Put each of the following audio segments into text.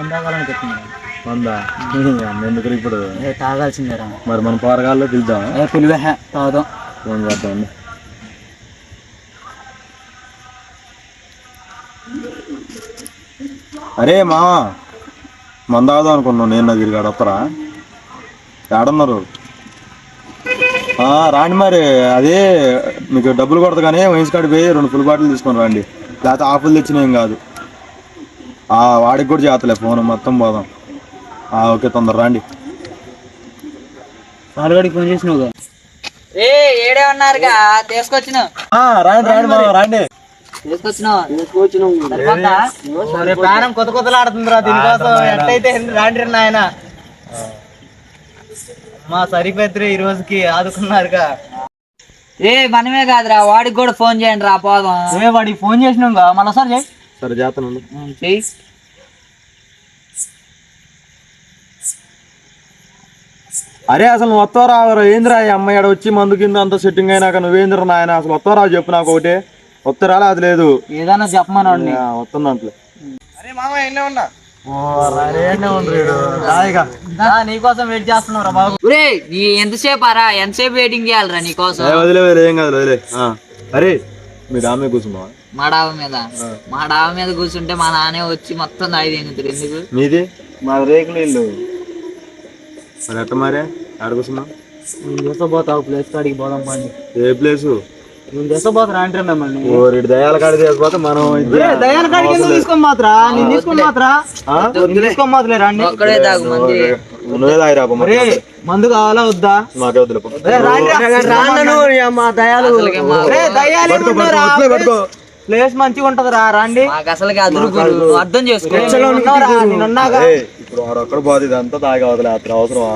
వందా ఎందుకు ఇప్పుడు మరి మన పోరగాల్లో పిలుద్దాం ఏ పిలువే తాగుదాం. ఫోన్ అరే మా మంద తాగుదాం అనుకున్నాను నేను నదిరి కాడ వస్తారా ఏడన్నారు ఆ, రాండి మరి అదే మీకు డబ్బులు కొడతా కానీ వయసు కాడికి పోయి రెండు ఫుల్ బాటిల్ తీసుకొని రండి. లేకపోతే ఆఫులు తెచ్చినా ఏం కాదు. వాడికి కూడా చేతలే ఫోన్ మొత్తం పోదాం. ఆ, ఓకే తొందర రండి. పాలుగడికి ఫోన్ చేసినావు ఏ ఏడే ఉన్నారుగా? తీసుకొచ్చిన ఆ, రాండి రాండి మామ రాండి. తీసుకొచ్చినావు. సరిపోతా? ప్రాణం కొత్త కొత్తలాడుతుందిరా దీనికోసం ఎట్టయితే రాండి. నాయన? మా సరిపోద్రి ఈ రోజుకి ఆదుకున్నారుగా. ఏ మనమే కాదురా వాడికి కూడా ఫోన్ చేయండి రా పోదాం. ఏ వాడికి ఫోన్ చేసినాగా? మళ్ళీ సార్ చేయి. సరే చేస్తానండి ఉం, అరే అసలు వస్తావు రావరా ఏందిరా ఈ అమ్మాయి ఆడ వచ్చి మందు కింద అంత సెట్టింగ్ అయినాక నువ్వేందిరా నాయన? అసలు వస్తావు రావు చెప్పు నాకు ఒకటి. వస్తారా అది లేదు. ఏదైనా చెప్పమనండి వస్తుందంటలే అరే మామ ఎన్నే ఉన్నా. నీకోసం వెయిట్ బాబు. ఒరే నీ ఎంతసేపు అరా ఎంతసేపు వెయిటింగ్ చేయాలరా నీకోసం వదిలే వదిలే ఏం కాదు వదిలే. ఆ. అరే మీ డామే కూర్చున్నావా మా డాబా మీద. మా డాబా మీద కూర్చుంటే మా నాన్నే వచ్చి మొత్తం దింగుతారు ఎందుకు మీది? మా రేకులు ఇల్లు. మరి ఎట్ట మరే ప్లేస్ కాడికి పోదాం ఏ ప్లేసు నేను అంటే మిమ్మల్ని. దయాల కాడ మనం ఇద్దరం- దయాల కాడికి ఎందుకు తీసుకొని మాత్రా నేను తీసుకొని మాత్రా ఆ? నేను తీసుకొని మాత్రలే రండి ఒక్కడే తాగు మంది. నువ్వే తాగిరా కావాలా వద్దా? మాకే వదిలే పో. దయాలు రే. ప్లేస్ మంచిగా ఉంటదిరా రండి. మాకు అసలుకి అదురు గురు నువ్వు అర్థం చేసుకో నేనున్నారా? నేనున్నాగా ఏయ్, ఇప్పుడు వాడు ఒక్కడ పోతే ఇదంతా తాగి వదిలే అത്ര అవసరమా?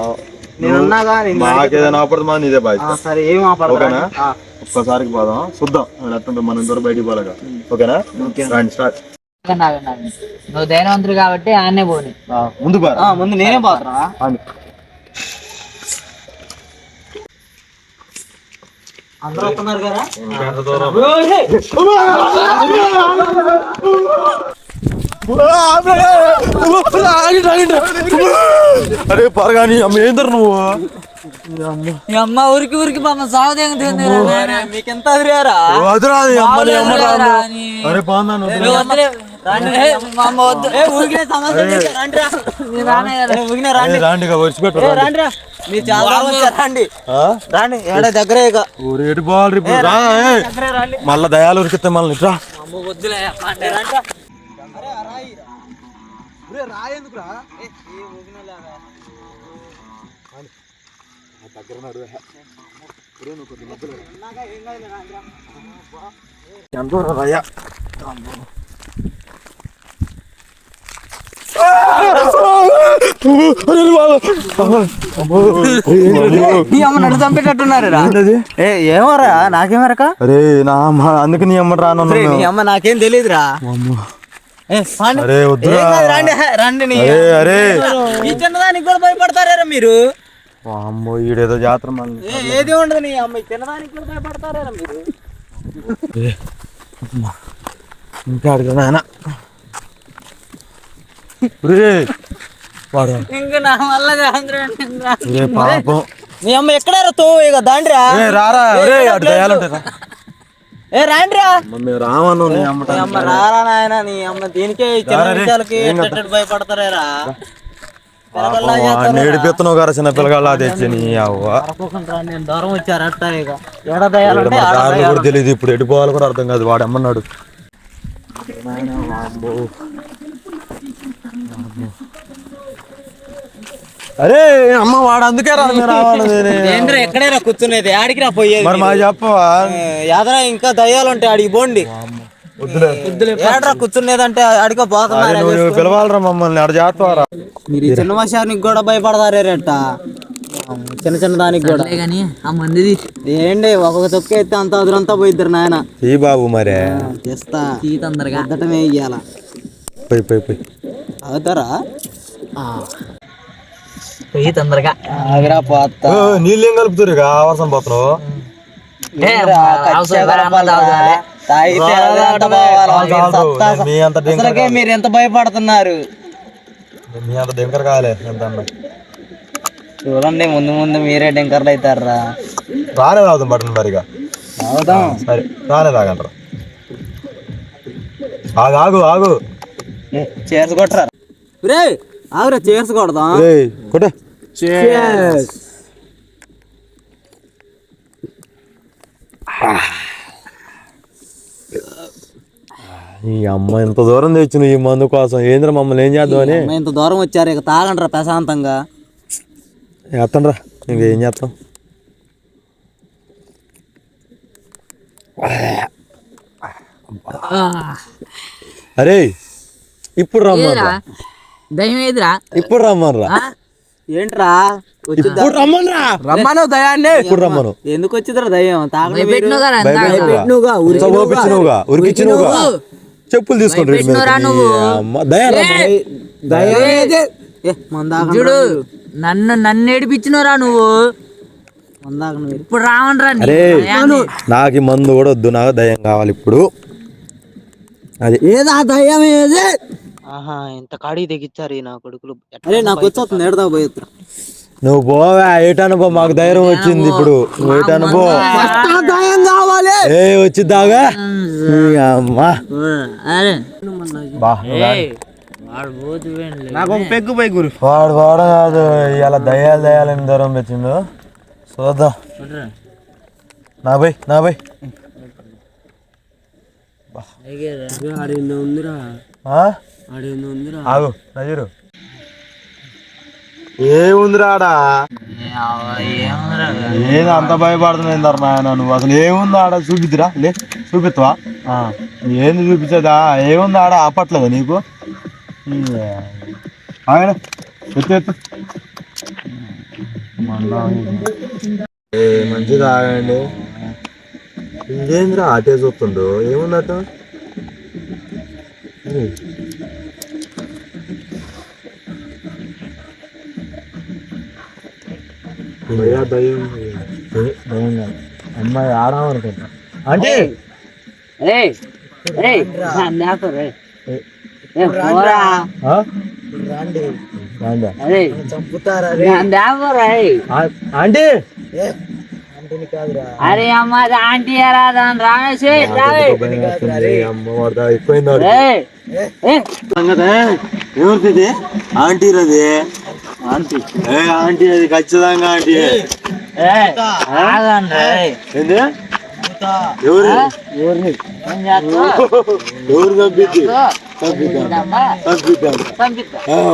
నేనున్నాగా నేను మాకేదైనా ఆపడదు మా నీదే బాధ్యత ఆ, సరే ఏం ఆపడరా? ఓకేనా? ఆ, ఒక్కసారికి పోదాం చూద్దాం. ఎట్టుంటే మనం బయటికి పోలేగా ఓకేనా? రండి స్టార్ట్. నువ్వు ధైర్యవంతుడు కాబట్టి ఆన్నే పోని. ముందు బారా ఆ, ముందు నేనే పోతరా? అందరూ వస్తున్నారు కదా? అరే పరగాని అమ్మ ఏందరు నువ్వు? అమ్మ ఊరికి ఊరికి పాపం సాగు దింగుతుంది మీకెంత అదిరారా వదిరా నీ అమ్మ నీ అమ్మ రాను. అరే నీ అమ్మ నన్ను చంపేటట్టున్నారు ఏ ఏమోరా నాకేమరక? అరే నా అమ్మ అందుకు నీ అమ్మ రాను నీ అమ్మ నాకేం తెలియదురా. అరే రండి రండి నీ అరే అరే. ఈ చిన్నదానికి కూడా భయపడతారా మీరు? అమ్మో ఈడేదో జాతర ఏది ఉండదు నీ అమ్మ ఈ చిన్నదానికి కూడా భయపడతారా మీరు? ఇంకా అడగ నాయన. రే వాడు. ఇంకా నా వల్ల కాదురా. రే పాపం. నీ అమ్మ ఎక్కడారా తో ఇక దాండ్రా? ఏ రారా రే అటు దయాలుంటారా ఏ రాండ్రా? మమ్మీ రావను నీ అమ్మ నీ అమ్మ రారా నాయన నీ అమ్మ దీనికే ఈ చిన్న రారా రే. విషయాలకి భయపడతారేరా? నేడిపిస్తున్నావు కదా చిన్న పిల్లగాళ్ళ తెచ్చి నీ అవ్వ. దూరం వచ్చారు అట్ట ఇక. దారులు. కూడా తెలియదు ఇప్పుడు ఎటు పోవాలో కూడా అర్థం కాదు వాడు అమ్మన్నాడు అరే అమ్మ వాడు అందుకే రావాలి ఎక్కడైనా కూర్చునేది? ఆడికి రా పోయేది. మరి మా చెప్పవా? యాదన ఇంకా దయ్యాలు ఉంటాయి ఆడికి పోండి. ఏడ్రా కూర్చునేదంటే ఆడికో పోతున్నారు నువ్వు పిలవాలరా మమ్మల్ని ఆడ చేస్తావారా మీరు ఈ చిన్న విషయానికి కూడా భయపడతారేట చిన్న చిన్న దానికి కూడా. గాని ఆ మందిది. ఏంటి ఒక్కొక్క తొక్క ఎత్తే అంత అదురంతా పోయిద్దరు నాయన. ఈ బాబు మరే. తెస్తా తీ తొందరగా. ఎద్దటమే ఇయ్యాల. పోయి పోయి పోయి. అవుతారా పోయి తొందరగా. ఆగిరా పోతా నీళ్ళు ఏం కలుపుతారు ఆవర్సం పోతున్నావు మీరు అసలుకే ఎంత భయపడుతున్నారు? మీ అంత దగ్గర కాలే ఎంత అన్న. చూడండి ముందు ముందు మీరే డెంకర్లు అవుతారా రానే తాగుతాం బట్టన్ మరిగా. సరే రానే తాగంటారా ఆగు ఆగు ఆగు. చేర్స్ కొట్టరా? రే ఆగురా చేర్స్ కొడదాం. ఏయ్, కొట్టు. ఈ అమ్మ ఎంత దూరం తెచ్చిన ఈ మందు కోసం. ఏంద్ర మమ్మల్ని ఏం చేద్దామని అమ్మ, ఇంత దూరం వచ్చారు ఇక తాగండ్రా ప్రశాంతంగా. చేస్తాంరా ఇంకేం చేస్తాం? అరే ఇప్పుడు రమ్మన్రా? దయ్యం ఏదిరా? ఇప్పుడు రమ్మన్రా? ఏంట్రా? ఇప్పుడు రమ్మన్రా. రమ్మను దయాన్ని. ఇప్పుడు రమ్మను. ఎందుకు వచ్చిందిరా దయ్యం ఉరికిచ్చినవుగా చెప్పులు తీసుకుంటారు. దయ్యం చూడు నన్ను నన్ను ఏడిపించినరా నువ్వు. ఇప్పుడు. నాకు మందు కూడా వద్దు నాకు దయం కావాలి ఇప్పుడు. అది. ఏదా దయ్యం ఏది? ఆహా ఇంత కాడికి తెగిచ్చారు ఈ నా కొడుకులు. అరే నాకు వచ్చి నేడదా పోయిత్రా నువ్వు పోవా ఏటాను పో మాకు ధైర్యం వచ్చింది ఇప్పుడు. పో. దయ్యం కావాలి. ఏ వచ్చిద్దాగా అమ్మా. నాకు ఒక పెగ్గు పోయి గురు. వాడు వాడు కాదు ఇలా దయ్యాలు దయ్యాలని దూరం పెట్టిండు. చూద్దాం. నా బై నా బై ఉందిరా. ఆగు నజీరు. ఏముందిరా ఆడ? ఏ అవ్వ, ఏముందిరా? ఏది అంత భయపడుతున్నాయిందరు నాయన నువ్వు? అసలు ఏముంది ఆడ? చూపిద్దురా. లే చూపిస్తావా ఆ, ఏంది చూపించేదా? ఏముంది ఆడ? ఆపట్లేదా నీకు? ఈ, ఆగనే ఎత్తు మంచిది ఆగండి. ఇదేంద్రా అటే చూస్తుండు? ఏముంది అటు ఏ, దయ్యం కాదు. అమ్మాయి ఆడామనుకుంటా అంటే ఏయ్, ఏయ్, నన్ను ఆపు రే. ఏ, పోరా. ఆ? రాండి. రాండా. అరే, అమ్మ ఆంటీ భయం వాడు ఎక్కువైంది ఎవరిది ఆంటీ రది ఆంటీ ఏ ఆంటీ అది ఖచ్చితంగా ఆంటీ. ఏంది ఎవరు? ఎవరు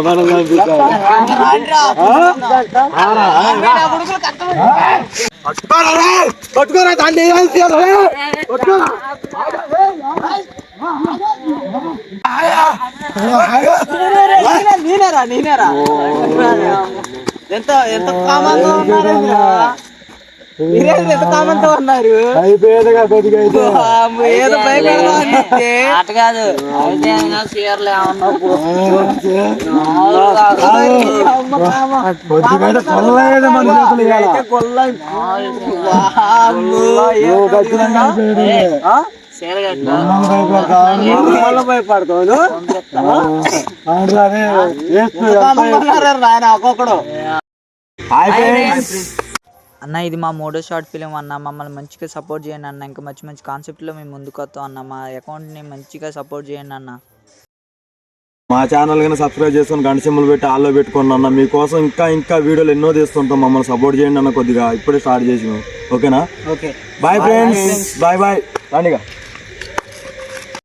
మనం పట్టుకోరా! పట్టుకోరా దాన్ని? పట్టుకోరా నేనేరా నేనేరా ఎంత ఎంత కామంతో ఉన్నారు ఎంత కామంతో ఉన్నారు అయిపోయేదిగా కొద్దిగా అయితే ఏదో భయపెడతా అంటే అటు కాదు చీరలు ఏమన్నా ఒక్కొక్కడు. అన్న ఇది మా మూడో షార్ట్ ఫిలిం అన్న మమ్మల్ని మంచిగా సపోర్ట్ చేయండి అన్న. ఇంకా మంచి మంచి కాన్సెప్ట్లో మేము ముందుకు వస్తాం అన్న. మా అకౌంట్ని మంచిగా సపోర్ట్ చేయండి అన్న. మా ఛానల్ కానీ సబ్స్క్రైబ్ చేసుకొని గంట సింబల్ పెట్టి ఆల్లో పెట్టుకోండి అన్న. మీకోసం ఇంకా ఇంకా వీడియోలు ఎన్నో తీస్తుంటాం. మమ్మల్ని సపోర్ట్ చేయండి అన్న కొద్దిగా. ఇప్పుడే స్టార్ట్ చేసినాం. ఓకేనా? Okay. Bye friends bye bye రండిగా